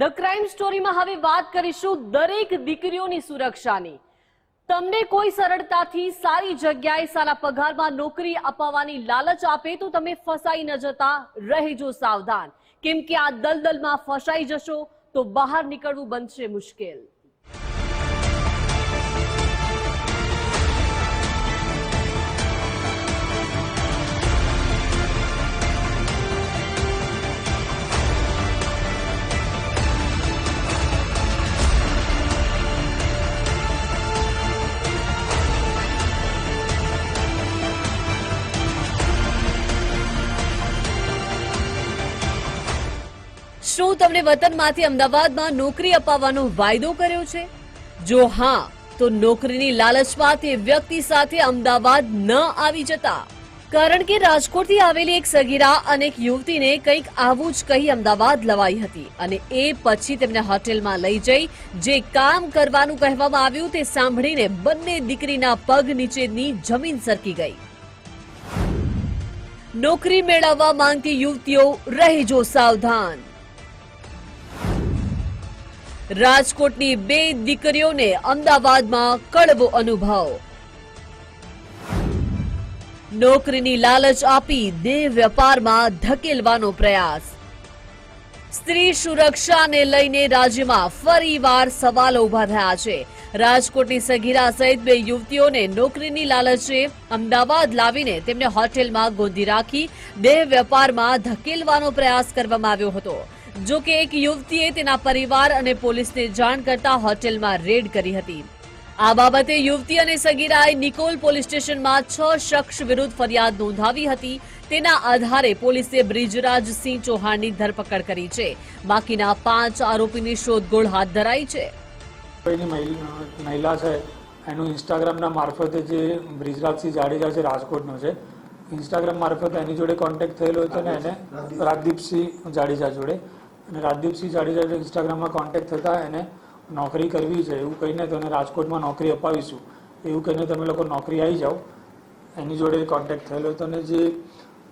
The crime સ્ટોરીમાં હવે વાત કરીશું દરેક દીકરીઓની સુરક્ષાની. તમને કોઈ સરળતાથી સારી જગ્યાએ સારા પગારમાં નોકરી અપાવવાની લાલચ આપે તો તમે ફસાઈ ન જતા રહેજો સાવધાન. કેમ કે આ દલદલમાં ફસાઈ જશો તો બહાર નીકળવું બનશે મુશ્કેલ. શું તમને વતનમાંથી અમદાવાદમાં નોકરી અપાવવાનો વાયદો કર્યો છે? જો હા, તો નોકરીની લાલચમાં તે વ્યક્તિ સાથે અમદાવાદ ન આવી જતા. કારણ કે રાજકોટથી આવેલી એક સગીરા અને એક યુવતીને કંઈક આવું જ કહી અમદાવાદ લવાઈ હતી અને એ પછી તેમને હોટેલમાં લઈ જઈ જે કામ કરવાનું કહેવામાં આવ્યું તે સાંભળીને બંને દીકરીના પગ નીચેની જમીન સરકી ગઈ. નોકરી મેળવવા માંગતી યુવતીઓ રહેજો સાવધાન. રાજકોટની બે દીકરીઓને અમદાવાદમાં કડવો અનુભવ. નોકરીની લાલચ આપી દેહ વેપારમાં ધકેલવાનો પ્રયાસ. સ્ત્રી સુરક્ષાને લઈને રાજ્યમાં ફરીવાર સવાલો ઊભા થયા છે. રાજકોટની સગીરા સહિત બે યુવતીઓને નોકરીની લાલચે અમદાવાદ લાવીને તેમને હોટેલમાં ગોંધી રાખી દેહ વેપારમાં ધકેલવાનો પ્રયાસ કરવામાં આવ્યો હતો. જો કે એક યુવતીએ તેના પરિવાર અને પોલીસને જાણ કરતા હોટેલમાં રેડ કરી હતી. આ બાબતે યુવતી અને સગીરાએ નિકોલ પોલીસ સ્ટેશનમાં છ શખ્સ વિરુદ્ધ ફરિયાદ નોંધાવી હતી. તેના આધારે પોલીસે બ્રિજરાજસિંહ ચૌહાણની ધરપકડ કરી છે. બાકીના પાંચ આરોપીની શોધખોળ હાથ ધરાઈ છે. મહિલા છે, એનું ઇન્સ્ટાગ્રામના મારફતે જે બ્રિજરાજસિંહ જાડેજા છે, રાજકોટનો છે ઇન્સ્ટાગ્રામ મારફતે એની જોડે કોન્ટેક્ટ થયેલો હતો ને એને, રાજદીપસિંહ જાડેજા જોડે. અને રાજદીપસિંહ જાડેજા જોડે ઇન્સ્ટાગ્રામમાં કોન્ટેક્ટ થતાં એને નોકરી કરવી છે. એવું કહીને તને રાજકોટમાં નોકરી અપાવીશું. એવું કહીને તમે લોકો નોકરી આવી જાઓ. એની જોડે કોન્ટેક્ટ થયેલો હતો. અને જે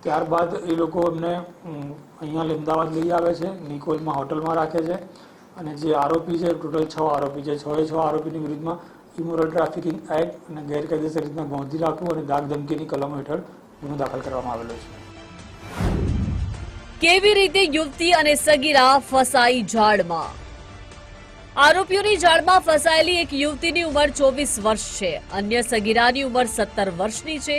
ત્યારબાદ એ લોકો ઉમ, અહીંયા અમદાવાદ લઈ આવે છે. નિકોલમાં હોટલમાં રાખે છે. અને જે આરોપી છે ટોટલ છ આરોપી છે. છ એ છ આરોપીની વિરુદ્ધમાં ઇમોરલ ટ્રાફિકિંગ એક્ટ અને ગેરકાયદેસર રીતના ગોંધી રાખવું અને દાગ ધમકીની કલમો હેઠળ ગુનો દાખલ કરવામાં આવેલો છે. કેવી રીતે યુવતી અને સગીરા ફસાઈ જાળમાં આરોપીઓની જાળમાં ફસાયેલી એક યુવતીની ઉંમર ચોવીસ વર્ષ છે. અન્ય સગીરાની ઉંમર સત્તર વર્ષની છે.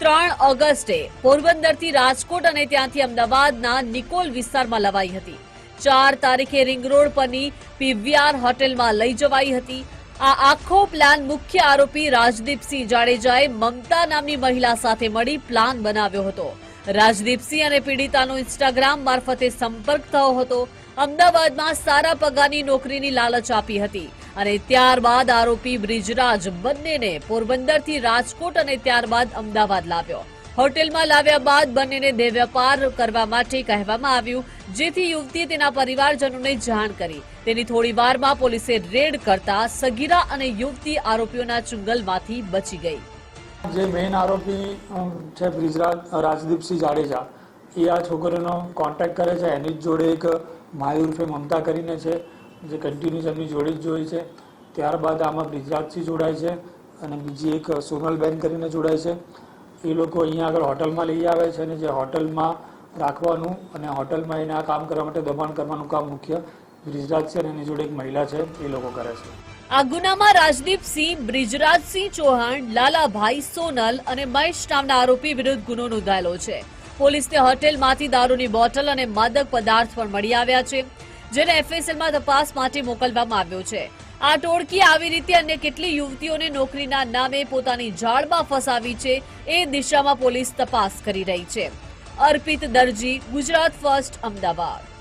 ત્રણ ઓગસ્ટે પોરબંદરથી રાજકોટ અને ત્યાંથી અમદાવાદના નિકોલ વિસ્તારમાં લવાઈ હતી. ચાર તારીખે રિંગ રોડ પરની પીવીઆર હોટેલમાં લઈ જવાઈ હતી. આ આખો પ્લાન મુખ્ય આરોપી રાજદીપસિંહ જાડેજાએ મમતા નામની મહિલા સાથે મળી પ્લાન બનાવ્યો હતો. રાજદીપસિંહ અને પીડિતાનો ઇન્સ્ટાગ્રામ મારફતે સંપર્ક થયો હતો. અમદાવાદમાં સારા પગારની નોકરીની લાલચ આપી હતી અને ત્યારબાદ આરોપી બ્રિજરાજ બંનેને પોરબંદરથી રાજકોટ અને ત્યારબાદ અમદાવાદ લાવ્યો. હોટેલમાં લાવ્યા બાદ બંનેને દેવ્યાપાર કરવા માટે કહેવામાં આવ્યું, જેથી યુવતીએ તેના પરિવારજનોને જાણ કરી. તેની થોડી વારમાં પોલીસે રેડ કરતા સગીરા અને યુવતી આરોપીઓના ચુંગલમાંથી બચી ગઈ. જે મેઇન આરોપી છે બ્રિજરાજ રાજદીપસિંહ જાડેજા, એ આ છોકરીનો કોન્ટેક્ટ કરે છે. એની જ જોડે એક માય ઉર્ફે મમતા કરીને છે, જે કન્ટિન્યુઅસ એમની જોડે જ જોઈ છે. ત્યારબાદ આમાં બ્રિજરાજસિંહ જોડાય છે અને બીજી એક સોનલબેન કરીને જોડાય છે. એ લોકો અહીંયા આગળ હોટલમાં લઈ આવે છે અને જે હોટલમાં રાખવાનું અને હોટલમાં એને આ કામ કરવા માટે દબાણ કરવાનું કામ મુખ્ય બ્રિજરાજ છે અને એની જોડે એક મહિલા છે, એ લોકો કરે છે. આ ગુનામાં રાજદીપસિંહ, બ્રિજરાજસિંહ ચૌહાણ, લાલાભાઈ સોનલ અને મહેશ નામના આરોપી વિરુદ્ધ ગુનો નોંધાયેલો છે. પોલીસને હોટેલમાંથી દારૂની બોટલ અને માદક પદાર્થ પણ મળી આવ્યા છે, જેને એફએસએલમાં તપાસ માટે મોકલવામાં આવ્યો છે. આ ટોળકી આવી રીતે અન્ય કેટલી યુવતીઓને નોકરીના નામે પોતાની જાળમાં ફસાવી છે, એ દિશામાં પોલીસ તપાસ કરી રહી છે. અર્પિત દરજી, ગુજરાત ફર્સ્ટ, અમદાવાદ.